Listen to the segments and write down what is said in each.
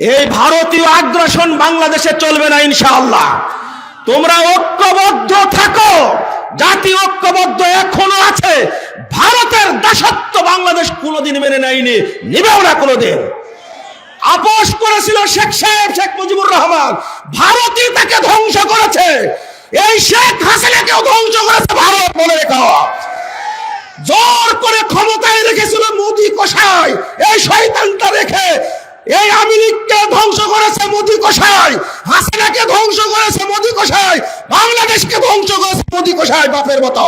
এই ভারতীয় আগ্রাসন বাংলাদেশে চলবে না, ইনশাআল্লাহ। তোমরা ঐক্যবদ্ধ থাকো। জাতি ঐক্যবদ্ধ এখনও আছে। ভারতের দাসত্ব বাংলাদেশ কোনোদিন মেনে নেয়নি, নিবেও না কোনোদিন। আপোষ করেছিল শেখ সাহেব, শেখ মুজিবুর রহমান। ভারতই তাকে ধ্বংস করেছে। এই শেখ হাসিনাকেও ধ্বংস করেছে ভারত, মনে রেখো। জোর করে ক্ষমতায় রেখেছিল মোদি কষাই এই শয়তানটা রেখে এই আমেরিককে ধ্বংস করেছে মোদি কষাই হাসিনাকে ধ্বংস করেছে মোদি কষাই বাংলাদেশকে ধ্বংস করেছে মোদি কষাই বাপের মতো।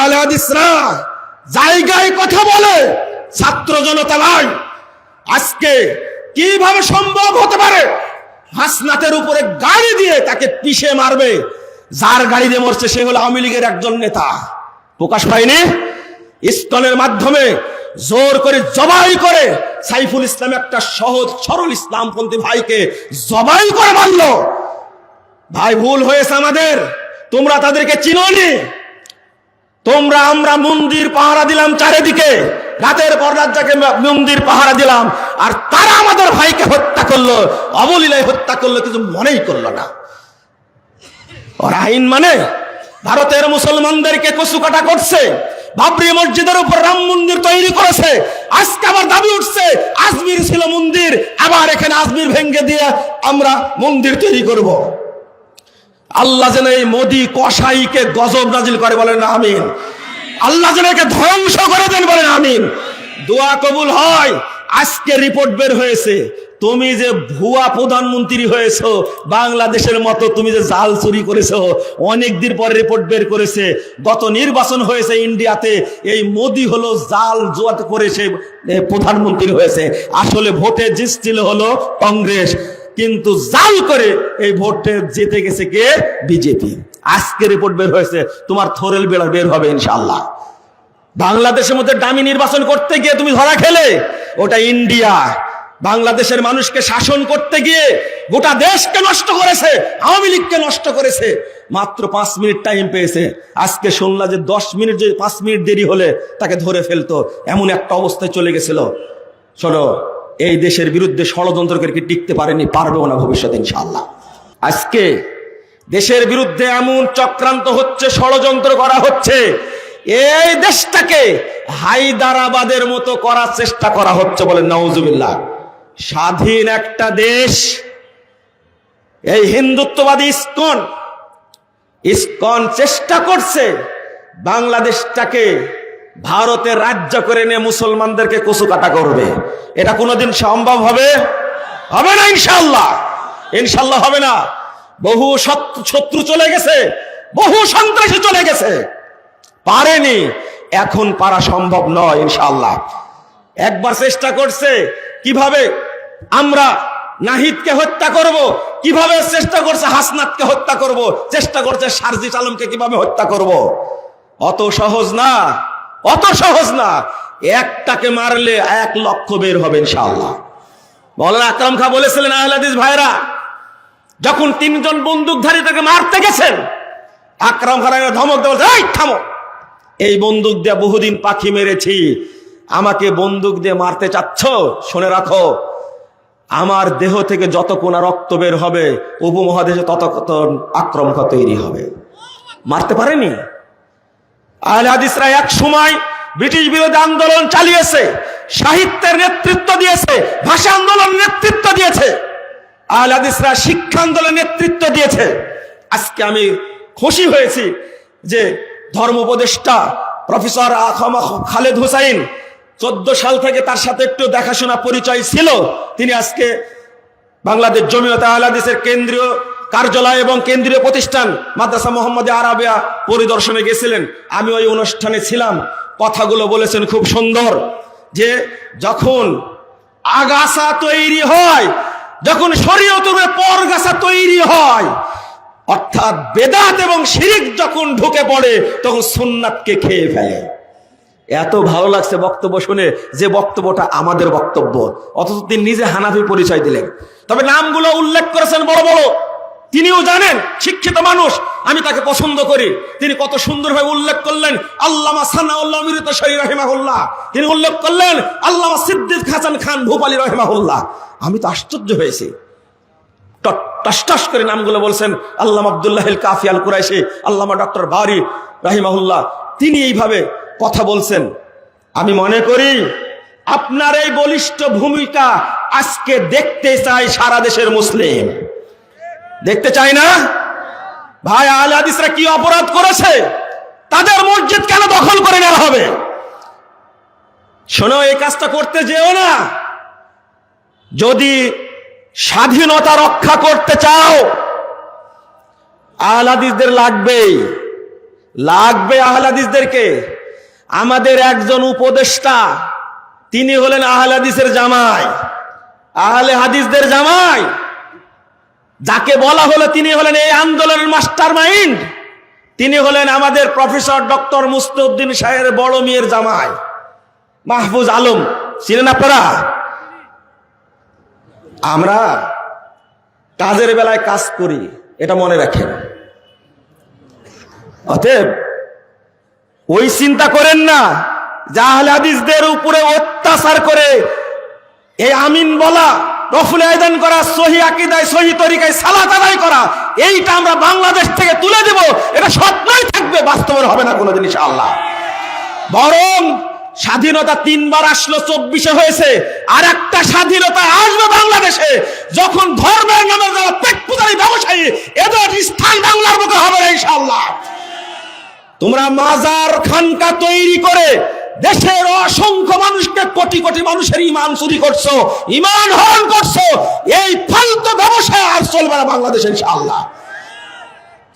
আলাদিসরা জায়গায় কথা বলে, ছাত্র জনতা নাই। আজকে কীভাবে সম্ভব হতে পারে? হাসনাতের উপরে গাড়ি দিয়ে তাকে পিষে মারবে। যার গাড়ি দিয়ে মরছে সে হলো আওয়ামী লীগের একজন নেতা। প্রকাশ পায়নি? ইস্কনের মাধ্যমে জোর করে জবাই করে সাইফুল ইসলাম একটা সহজ, সরল ইসলামপন্থী ভাইকে জবাই করে মারল। ভাই, ভুল হয়েছে আমাদের। তোমরা তাদেরকে চিনোনি। তোমরা, আমরা মন্দির পাহারা দিলাম চারিদিকে। রাতের পর রাত যাকে মন্দির পাহারা দিলাম। আর তারা আমাদের ভাইকে হত্যা করল। অবলীলায় হত্যা করল, কিছু মনেই করল না। আইন মানে ভারতের মুসলমানদেরকে কচু কাটা করছে। বাবরি মসজিদের উপর রাম মন্দির তৈরি করেছে। আজকে আবার দাবি উঠছে, আজমির ছিল মন্দির, আবার এখানে আজমির ভেঙ্গে দিয়ে আমরা মন্দির তৈরি করব। আল্লাহ যেন এই মোদি কসাইকে গজব নাজিল করে বলেন আমিন। আল্লাহ যেন একে ধ্বংস করে দেন বলেন আমিন। দোয়া কবুল হয়, আজকে রিপোর্ট বের হয়েছে। তুমি যে ভুয়া প্রধানমন্ত্রী হয়েছো, বাংলাদেশের মতো তুমি যে জাল চুরি করেছ অনেক দিন পরে রিপোর্ট বের করেছে, গত নির্বাচন হয়েছে ইন্ডিয়াতে, এই মোদি হলো জাল জোয়াত করে সে প্রধানমন্ত্রী হয়েছে। আসলে ভোটে জিতছিল হলো কংগ্রেস, কিন্তু জাল করে এই ভোটে জিতে গেছে কে? বিজেপি। আজকে রিপোর্ট বের হয়েছে, তোমার থোরেল বেড়া বের হবে ইনশাল্লাহ বাংলাদেশের মধ্যে দামি নির্বাচন করতে গিয়ে তুমি ধরা খেলে, ওটা ইন্ডিয়া। বাংলাদেশের মানুষকে শাসন করতে গিয়ে গোটা দেশকে নষ্ট করেছে, আওয়ামী লীগকে নষ্ট করেছে। মাত্র পাঁচ মিনিট টাইম পেয়েছে। আজকে শুনলা যে দশ মিনিট যদি পাঁচ মিনিট দেরি হলে তাকে ধরে ফেলতো। এমন একটা অবস্থায় চলে গেছিল। শোনো, এই দেশের বিরুদ্ধে ষড়যন্ত্র করে কি টিকতে পারেনি, পারবেও না ভবিষ্যতে ইনশাল্লাহ আজকে দেশের বিরুদ্ধে এমন চক্রান্ত হচ্ছে, ষড়যন্ত্র করা হচ্ছে। এই দেশটাকে হায়দারাবাদের মতো করার চেষ্টা করা হচ্ছে বলে নওজুবিল্লাহ স্বাধীন একটা দেশ। এই হিন্দুত্ববাদী ইস্কন ইস্কন চেষ্টা করছে বাংলাদেশটাকে ভারতের রাজ্য করে নিয়ে মুসলমানদেরকে কচু কাটা করবে। এটা কোনোদিন সম্ভব হবে? হবে না ইনশাল্লাহ ইনশাল্লাহ হবে না। বহু শত্রু- শত্রু চলে গেছে, বহু সন্ত্রাসী চলে গেছে। পারেনি। এখন পারা সম্ভব নয় ইনশাল্লাহ একবার চেষ্টা করছে, কীভাবে? আমরা নাহিদকে হত্যা করব। কীভাবে চেষ্টা করছে হাসনাতকে হত্যা করব? চেষ্টা করছে সারজিস আলমকে কীভাবে হত্যা করব? অত সহজ না। অত সহজ না। একটাকে মারলে এক লক্ষ বের হবে ইনশাআল্লাহ। বলেন আকরাম খা বলেছিলেন আহলাদিস ভাইরা, যখন তিনজন বন্দুকধারী তাকে মারতে গেছেন, আকরাম খান ধমক দেওয়া এই, থামো। এই বন্দুক দিয়ে বহুদিন পাখি মেরেছি। আমাকে বন্দুক দিয়ে মারতে চাচ্ছ? শুনে রাখো। আমার দেহ থেকে যত কোনা রক্ত বের হবে, উপমহাদেশে তত কত আক্রমণ তৈরি হবে। মারতে পারেনি? আহলে এক সময় ব্রিটিশ বিরোধী আন্দোলন চালিয়েছে, সাহিত্যের নেতৃত্ব দিয়েছে, ভাষা আন্দোলন নেতৃত্ব দিয়েছে। আহলে হাদিসরা শিক্ষা আন্দোলন নেতৃত্ব দিয়েছে। আজকে আমি খুশি হয়েছি যে ধর্ম উপদেষ্টা প্রফেসর আখমা খালেদ হুসাইন চোদ্দ সাল থেকে তার সাথে একটু দেখাশোনা পরিচয় ছিল। তিনি আজকে বাংলাদেশ জমিয়ত আহলাদিসের কেন্দ্রীয় কার্যালয় এবং কেন্দ্রীয় প্রতিষ্ঠান মাদ্রাসা মোহাম্মদ আরাবিয়া পরিদর্শনে গেছিলেন। আমি ওই অনুষ্ঠানে ছিলাম। কথাগুলো বলেছেন খুব সুন্দর যে যখন আগাছা তৈরি হয়, যখন শরীয়তের পরগাছা তৈরি হয়, অর্থাৎ বেদাত এবং শিরিক যখন ঢুকে পড়ে, তখন সুন্নাতকে খেয়ে ফেলে। এত ভালো লাগছে বক্তব্য শুনে যে বক্তব্যটা আমাদের বক্তব্য। অথচ তিনি নিজে হানাফি পরিচয় দিলেন। তবে নামগুলো উল্লেখ করেছেন বড় বড়। তিনিও জানেন, শিক্ষিত মানুষ। আমি তাকে পছন্দ করি। তিনি কত সুন্দরভাবে উল্লেখ করলেন, আল্লামা সানাউল্লাহ মিরিত শরী রহিমাহুল্লাহ। তিনি উল্লেখ করলেন, আল্লামা সিদ্দিক হাসান খান ভূপালী রহিমাহুল্লাহ। আমি তো আশ্চর্য হয়েছি। টস করে নামগুলো বলছেন আল্লাহ আবদুল্লাহ কাফি আল কুরাইশি, আল্লামা ডক্টর বারি রাহিমাহুল্লাহ। তিনি এইভাবে কথা বলছেন। আমি মনে করি আপনার এই বলিষ্ঠ ভূমিকা আজকে দেখতে চাই সারা দেশের মুসলিম। দেখতে চাই না? ভাই আল হাদিসরা কি অপরাধ করেছে? তাদের মসজিদ কেন দখল করে নেওয়া হবে? শোনো, এই কাজটা করতে যেও না। যদি স্বাধীনতা রক্ষা করতে চাও আহলাদিসদের লাগবেই। লাগবে আহলাদিসদেরকে আমাদের একজন উপদেষ্টা, তিনি হলেন আহলাদিসের জামাই। আহলে হাদিসদের জামাই। যাকে বলা হলো তিনি হলেন এই আন্দোলনের মাস্টার মাইন্ড তিনি হলেন আমাদের প্রফেসর ডক্টর মুস্তুদ্দিন সাহের বড় মেয়ের জামাই, মাহফুজ আলম। ছিলেন আপনারা? আমরা কাজের বেলায় কাজ করি, এটা মনে রাখেন। অতএব ওই চিন্তা করেন না। জাহাল হাদিসদের উপরে অত্যাচার করে এই আমিন বলা, রফুল আয়দান করা, সহি আকিদায়, সহি তরিকায় সালাত আদায় করা, এইটা আমরা বাংলাদেশ থেকে তুলে দেব। এটা স্বপ্নই থাকবে, বাস্তবের হবে না কোনোদিন আল্লাহ বরং স্বাধীনতা তিনবার আসলো, চব্বিশে হয়েছে। আর একটা স্বাধীনতা আসবে বাংলাদেশে, যখন ধর্মের নামে পেট ব্যবসায়ী, এদের স্থান বাংলার বুকে হবে না ইনশাআল্লাহ। তোমরা মাজার খানকা তৈরি করে দেশের অসংখ্য মানুষকে কোটি কোটি মানুষের ইমান চুরি করছ ইমান হরণ করছ, এই ফালতু ব্যবসা আর চলবে না বাংলাদেশে ইনশাআল্লাহ।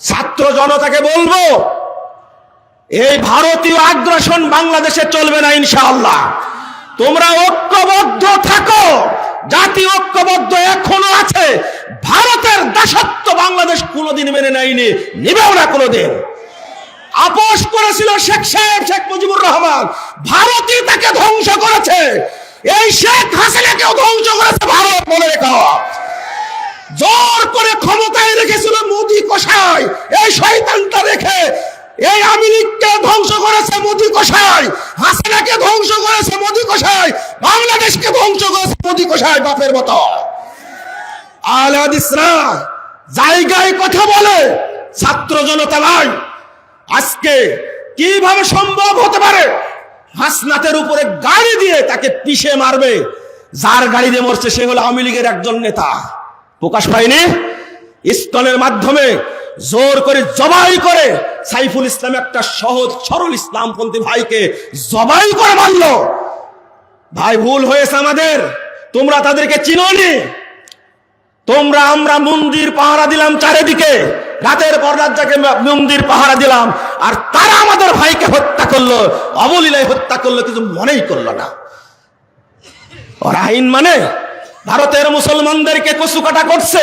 ছাত্র জনতাকে বলব, এই ভারতীয় আগ্রাসন বাংলাদেশে চলবে না ইনশাআল্লাহ। তোমরা ঐক্যবদ্ধ থাকো, জাতি ঐক্যবদ্ধ এখনও আছে, ভারতের দাসত্ব বাংলাদেশ কোনোদিন মেনে নেয়নি, নিবেও না কোনোদিন। আপোষ করেছিল শেখ সাহেব, শেখ মুজিবুর রহমান। ভারতই তাকে ধ্বংস করেছে। এই শেখ হাসিনাকেও ধ্বংস করেছে ভারত, মনে রেখো। জোর করে ক্ষমতায় রেখেছিল মোদী কষাই এই শয়তানটা রেখে এই আমেরিককে ধ্বংস করেছে মোদী কষাই হাসিনাকে ধ্বংস করেছে মোদী কষাই বাংলাদেশকে ধ্বংস করেছে মোদী কষাই বাপের মতো। আলাদিসরা জায়গায় কথা বলে, ছাত্র জনতা ভাই আজকে কীভাবে সম্ভব হতে পারে? হাসনাতের উপরে গাড়ি দিয়ে তাকে পিষে মারবে। যার গাড়ি দিয়ে মরছে সে হলো আওয়ামী লীগের একজন নেতা। প্রকাশ পায়নি? ইস্কনের মাধ্যমে জোর করে জবাই করে সাইফুল ইসলাম একটা সহজ, সরল ইসলামপন্থী ভাইকে জবাই করে মারলো। ভাই, ভুল হয়েছে আমাদের। তোমরা তাদেরকে চিনোনি। তোমরা আমরা মন্দির পাহারা দিলাম চারিদিকে। রাতের পর রাত যাকে মন্দির পাহারা দিলাম। আর তারা আমাদের ভাইকে হত্যা করল। অবলীলায় হত্যা করল, কিছু মনেই করল না। আইন মানে ভারতের মুসলমানদেরকে কচুকাটা করছে।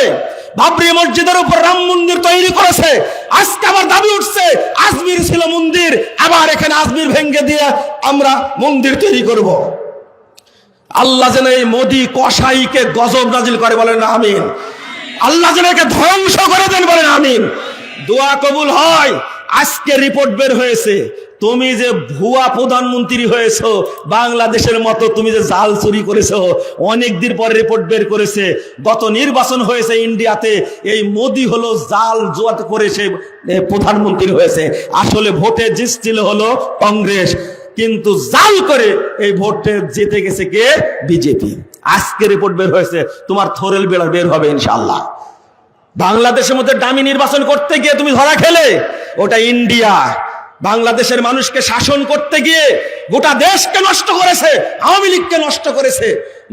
বাবরি মসজিদের উপর রাম মন্দির তৈরি করেছে। আজকে আবার দাবি উঠছে, আজমির ছিল মন্দির, আবার এখানে আজমির ভেঙ্গে দিয়ে আমরা মন্দির তৈরি করব। আল্লাহ যেন এই মোদি কসাইকে গজব নাজিল করে বলেন, আমিন। আল্লাহ যেন একে ধ্বংস করে দেন বলেন, আমিন। দোয়া কবুল হয়, আজকে রিপোর্ট বের হয়েছে। তুমি যে ভুয়া প্রধানমন্ত্রী হয়েছো, বাংলাদেশের মতো তুমি যে জাল চুরি করেছ, অনেক দিন পরে রিপোর্ট বের করেছে। গত নির্বাচন হয়েছে ইন্ডিয়াতে, এই মোদি হলো জাল জোয়াত করে সে প্রধানমন্ত্রী হয়েছে। আসলে ভোটে জিতছিল হলো কংগ্রেস, কিন্তু জাল করে এই ভোটে জিতে গেছে কে? বিজেপি। আজকে রিপোর্ট বের হয়েছে, তোমার থোরেল বেড়া বের হবে ইনশাল্লাহ বাংলাদেশের মধ্যে দামি নির্বাচন করতে গিয়ে তুমি ধরা খেলে, ওটা ইন্ডিয়া। বাংলাদেশের মানুষকে শাসন করতে গিয়ে গোটা দেশকে নষ্ট করেছে, আওয়ামী লীগকে নষ্ট করেছে।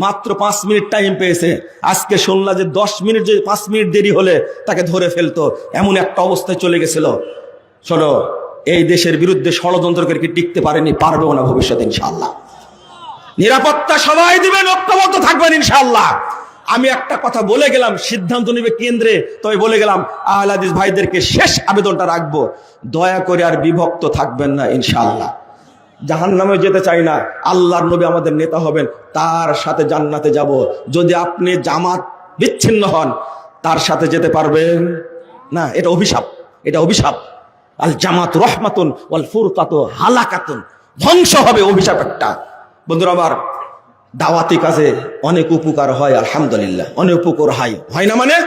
মাত্র পাঁচ মিনিট টাইম পেয়েছে। আজকে শুনলা যে দশ মিনিট যদি পাঁচ মিনিট দেরি হলে তাকে ধরে ফেলতো। এমন একটা অবস্থায় চলে গেছিল। শোনো, এই দেশের বিরুদ্ধে ষড়যন্ত্র করে কি টিকতে পারেনি পারবেও না ভবিষ্যতে ইনশাল্লাহ নিরাপত্তা সবাই দিবেন, ঐক্যবদ্ধ থাকবেন ইনশাল্লাহ আমি একটা কথা বলে গেলাম, সিদ্ধান্ত নেবে কেন্দ্রে, তবে বলে গেলাম আহলাদিস ভাইদেরকে শেষ আবেদনটা রাখব। দয়া করে আর বিভক্ত থাকবেন না ইনশাল্লাহ জাহান নামে যেতে চাই না, আল্লাহর নবী আমাদের নেতা হবেন, তার সাথে জান্নাতে যাব। যদি আপনি জামাত বিচ্ছিন্ন হন, তার সাথে যেতে পারবেন? না, এটা অভিশাপ এটা অভিশাপ। আল জামাত রহমাতুন ওয়াল ফুরকাত হালাকাতুন। ধ্বংস হবে অভিশাপ একটা। বন্ধুরা আমার দাওয়াতি কাজে অনেক উপকার হয়, আলহামদুলিল্লাহ। অনেক উপকার হয়। হয় না মানে?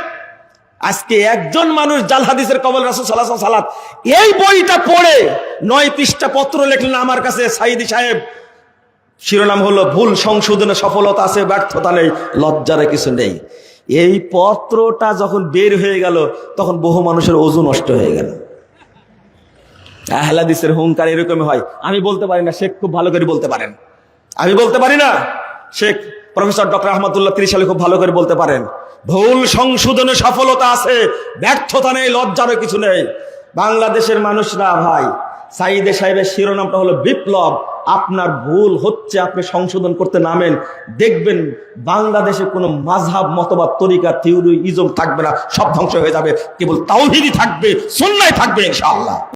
আজকে একজন মানুষ জাল হাদিসের কবল রাসুল সাল্লাহ সালাত। এই বইটা পড়ে নয় পৃষ্ঠা পত্র লিখলেন আমার কাছে সাইদি সাহেব। শিরোনাম হলো, ভুল সংশোধনে সফলতা আছে, ব্যর্থতা নেই, লজ্জারে কিছু নেই। এই পত্রটা যখন বের হয়ে গেল, তখন বহু মানুষের ওজু নষ্ট হয়ে গেল। আহলাদিসের হুঙ্কার এরকমই হয়। আমি বলতে পারি না, শেখ খুব ভালো করে বলতে পারেন। আমি বলতে পারি না? শেখ প্রফেসর ডক্টর আহমদুল্লাহ ত্রিশালী খুব ভালো করে বলতে পারেন। ভুল সংশোধনে সফলতা আছে, ব্যর্থতা নেই, লজ্জারও কিছু নেই। বাংলাদেশের মানুষরা, ভাই, সাইদে সাহেবের শিরোনামটা হলো বিপ্লব। আপনার ভুল হচ্ছে, আপনি সংশোধন করতে নামেন। দেখবেন বাংলাদেশে কোনো মাঝহাব, মতবাদ, তরিকা থিওরি ইজম থাকবে না। সব ধ্বংস হয়ে যাবে। কেবল তাওহিদি থাকবে সন্ন্যায় থাকবে, ইনশাআল্লাহ।